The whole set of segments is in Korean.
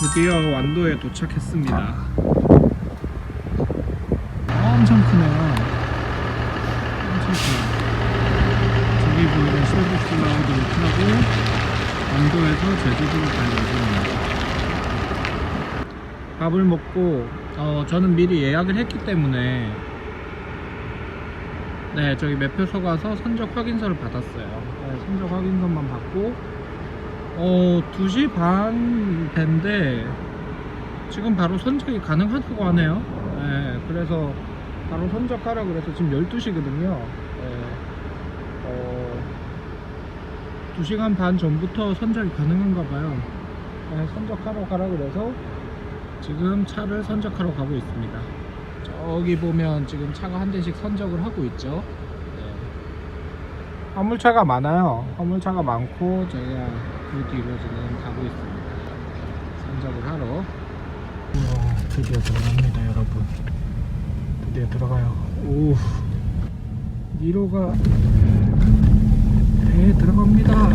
드디어 완도에 도착했습니다. 엄청 크네요. 엄청 커요. 저기 보이는 실버 클라우드를 타고 완도에서 제주도로 갈 예정입니다. 밥을 먹고 어, 저는 미리 예약을 했기 때문에 네 저기 매표소 가서 선적 확인서를 받았어요. 네, 선적 확인서만 받고 어 2시 반 밴데 지금 바로 선적이 가능하다고 하네요. 네, 그래서 바로 선적하라 그래서 지금 12시거든요. 어, 2시간 반 전부터 선적이 가능한가 봐요. 네, 선적하러 가라 그래서 지금 차를 선적하러 가고 있습니다. 저기 보면 지금 차가 한 대씩 선적을 하고 있죠. 네. 화물차가 많아요. 화물차가 많고 제가 그 뒤로 지금 가고 있습니다. 선적을 하러. 오, 드디어 들어갑니다, 여러분. 드디어 들어가요. 오, 니로가 배에 들어갑니다.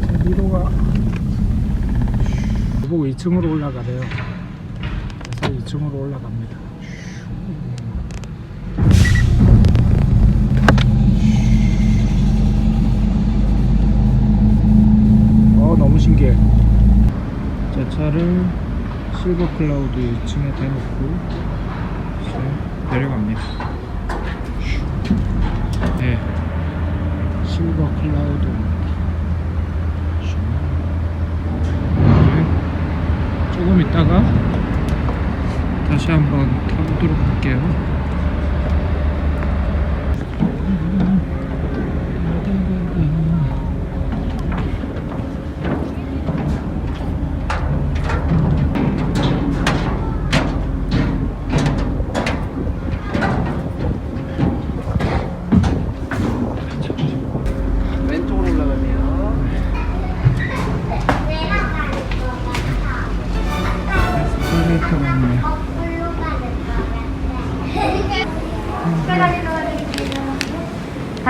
제 니로가 보고 2층으로 올라가래요. 그래서 2층으로 올라갑니다. 신기해. 제 차를 실버 클라우드 2층에 대놓고 내려갑니다. 네, 실버 클라우드. 네. 조금 있다가 다시 한번 타보도록 할게요.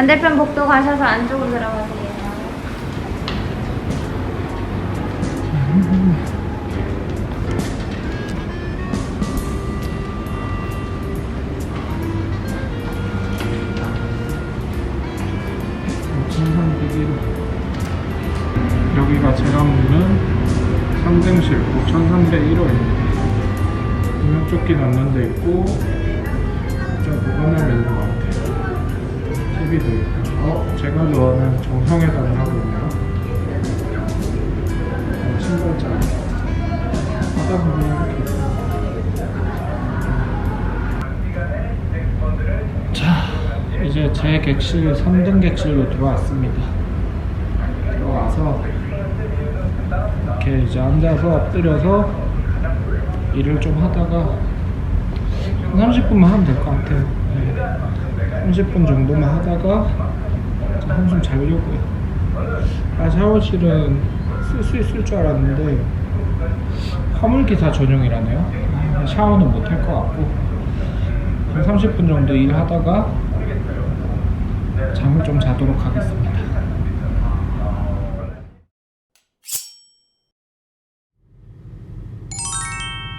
반대편 복도 가셔서 안쪽으로 들어가세요. 여기가 제가 묵는 상등실 5301호입니다. 구명조끼 넣는 데 있고 좋아하는 정성회담을 하고 있네요. 어, 신발장 하다 보면 이렇게. 자 이제 제 객실 3등 객실로 들어왔습니다. 들어와서 이렇게 이제 앉아서 엎드려서 일을 좀 하다가 한 30분만 하면 될 것 같아요. 네. 30분 정도만 하다가 한숨 자려고요. 아 샤워실은 쓸 수 있을 줄 알았는데 화물기사 전용이라네요. 아, 샤워는 못 할 것 같고 한 30분 정도 일하다가 잠을 좀 자도록 하겠습니다.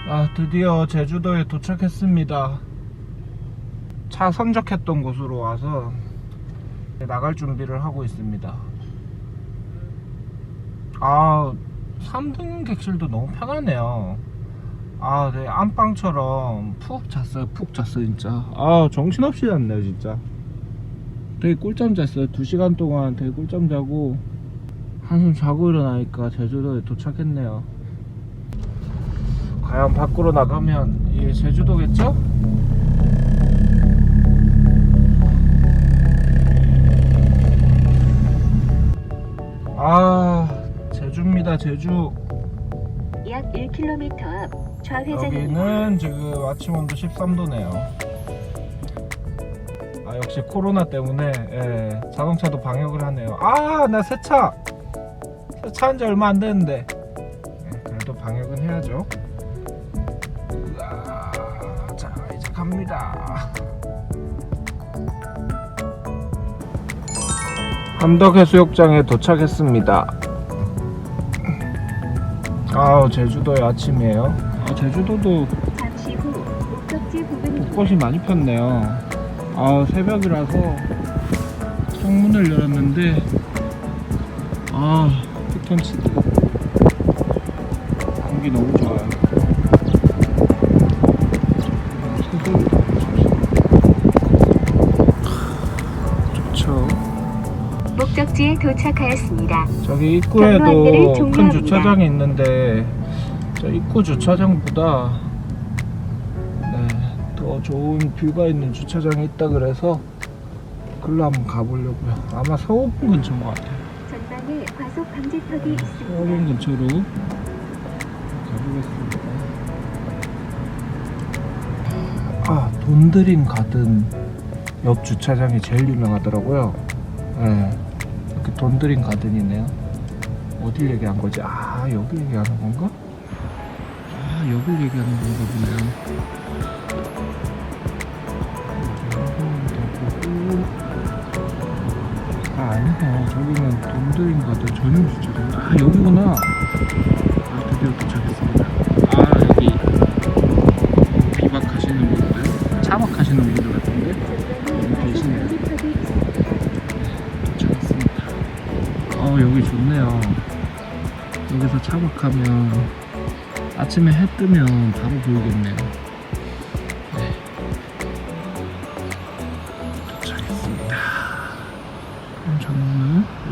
아, 드디어 제주도에 도착했습니다. 차 선적했던 곳으로 와서 나갈 준비를 하고 있습니다. 아, 3등 객실도 너무 편하네요. 아, 네, 안방처럼 푹 잤어요. 푹 잤어요, 진짜. 아, 정신없이 잤네요, 진짜. 되게 꿀잠 잤어요. 2시간 동안 되게 꿀잠 자고 한숨 자고 일어나니까 제주도에 도착했네요. 과연 밖으로 나가면 이게 제주도겠죠? 아 제주입니다 제주. 약 1km 앞 좌회전입니다. 여기는 지금 아침 온도 13도네요. 아 역시 코로나 때문에 예, 자동차도 방역을 하네요. 아나 세차! 세차한 지 얼마 안 됐는데. 예, 그래도 방역은 해야죠. 으아, 자 이제 갑니다 함덕해수욕장에 도착했습니다 아 제주도의 아침이에요. 아 제주도도 잠시 후 목적지 부근 벚꽃이 많이 폈네요. 아 새벽이라서 창문을 열었는데 아 피톤치드 공기 너무 목적지에 도착하였습니다. 저기 입구에도 큰. 주차장이 있는데 저 입구 주차장보다 네, 더 좋은 뷰가 있는 주차장이 있다 그래서 글로 한번 가보려고요. 아마 서호봉 근처인 것 같아요. 전방에 과속 방지턱이 서호봉 있습니다. 근처로 가보겠습니다. 아, 돈드림 가든 옆 주차장이 제일 유명하더라고요. 네, 돈드림 가든이네요. 어딜 얘기한 거지? 아, 여기 얘기하는 건가? 아, 여기 얘기하는 건가 보네요. 아, 아니네. 저기는 돈드림 가든 전용 주차장. 아, 여기구나. 여기서 차박하면 아침에 해 뜨면 바로 보이겠네요. 네. 도착했습니다.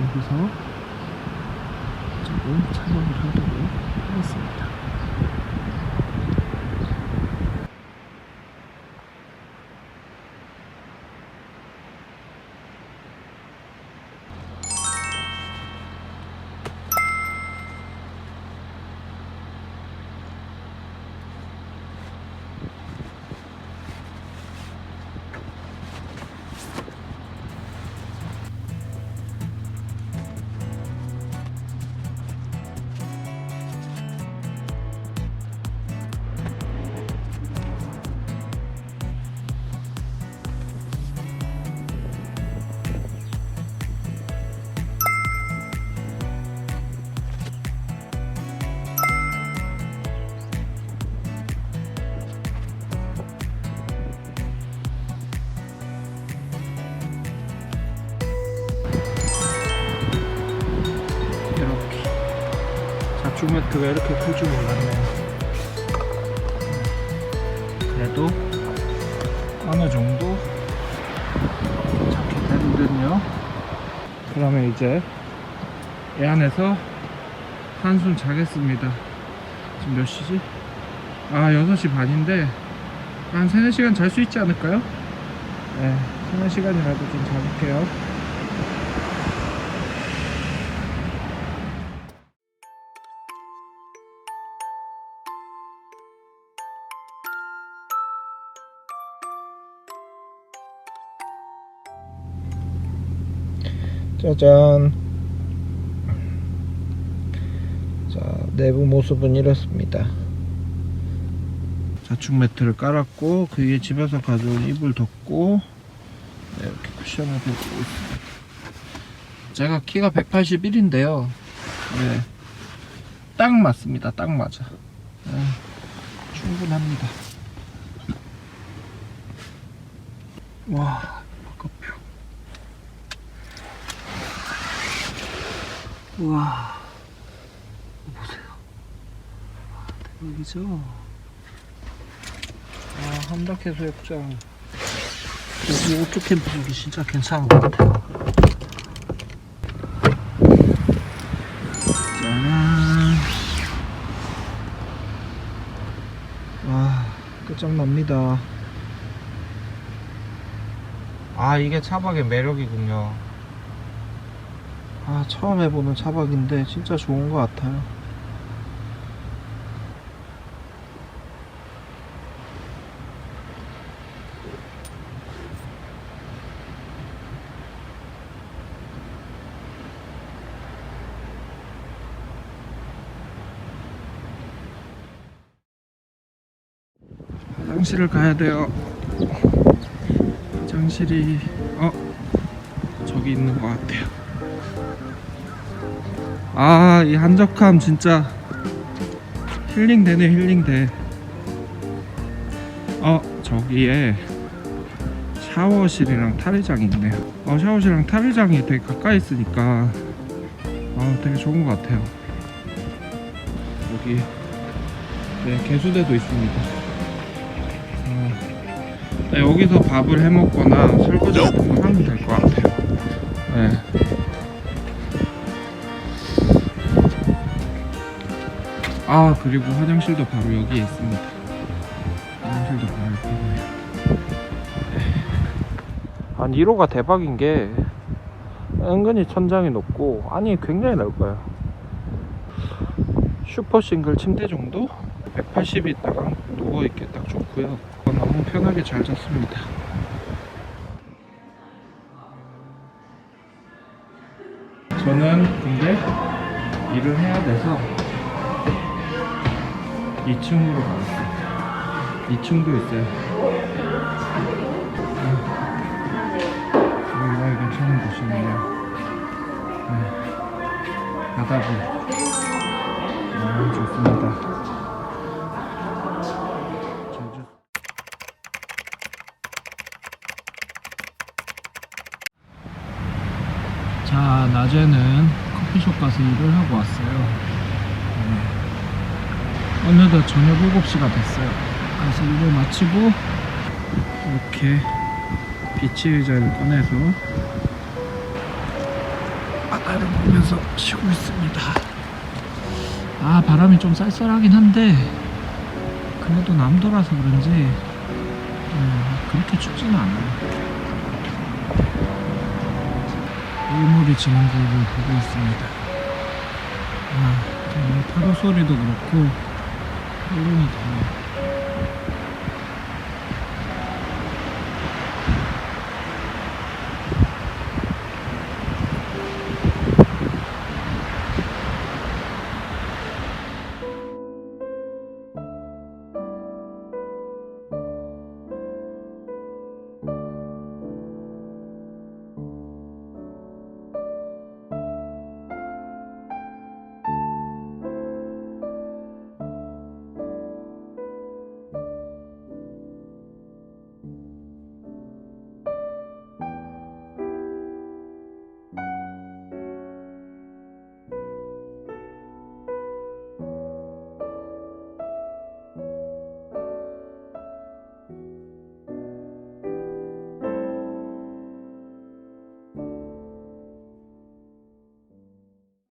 여기서 조금 차박을 하도록 매트가 이렇게 클 줄 몰랐네요 그래도 어느 정도 되거든요 그러면 이제 이 안에서 한숨 자겠습니다 지금 몇 시지? 아 6시 반인데 한 3, 4시간 잘 수 있지 않을까요? 네 3, 4시간이라도 좀 자볼게요 짜잔. 자, 내부 모습은 이렇습니다. 자충 매트를 깔았고 그 위에 집에서 가져온 이불 덮고 네, 이렇게 쿠션을 대고 있습니다. 제가 키가 181인데요. 네, 딱 맞습니다. 딱 맞아. 네, 충분합니다. 와, 바깥뷰. 우와. 보세요. 아, 대박이죠? 아 함덕해 수욕장 여기 오토 캠핑이 진짜 괜찮은 것 같아요. 짠 와, 끝장납니다. 아, 이게 차박의 매력이군요. 아, 처음 해보는 차박인데 진짜 좋은 것 같아요. 화장실을 가야 돼요. 화장실이 어 저기 있는 것 같아요. 아, 이 한적함 진짜. 힐링 되네 힐링 돼. 어 저기에 샤워실이랑 탈의장이 있네요. 어 샤워실이랑 탈의장이 되게 가까이 있으니까 어 되게 좋은 것 같아요. 여기 네 개수대도 있습니다. 어, 네, 여기서 밥을 해 먹거나 설거지 같은 거 하면 될 것 같아요. 네. 아 그리고 화장실도 바로 여기에 있습니다. 화장실도 바로 옆에 있네요 아니 1호가 대박인 게 은근히 천장이 높고 아니 굉장히 넓어요. 슈퍼 싱글 침대 정도? 180이 있다가 누워있기 딱 좋고요. 너무 편하게 잘 잤습니다. 저는 근데 일을 해야 돼서 2층으로 가겠습니다 2층도 있어요. 여기가 괜찮은 곳이네요. 네. 바다뷰 음, 좋습니다. 자 낮에는 커피숍 가서 일을 하고 왔어요. 네. 어느덧 저녁 7시가 됐어요. 그래서 일을 마치고 이렇게 비치 의자를 꺼내서 바다를 보면서 쉬고 있습니다. 아 바람이 좀 쌀쌀하긴 한데 그래도 남도라서 그런지 음, 그렇게 춥지는 않아요. 일몰이 지는 걸 보고 있습니다. 아, 정말 파도 소리도 그렇고 嗯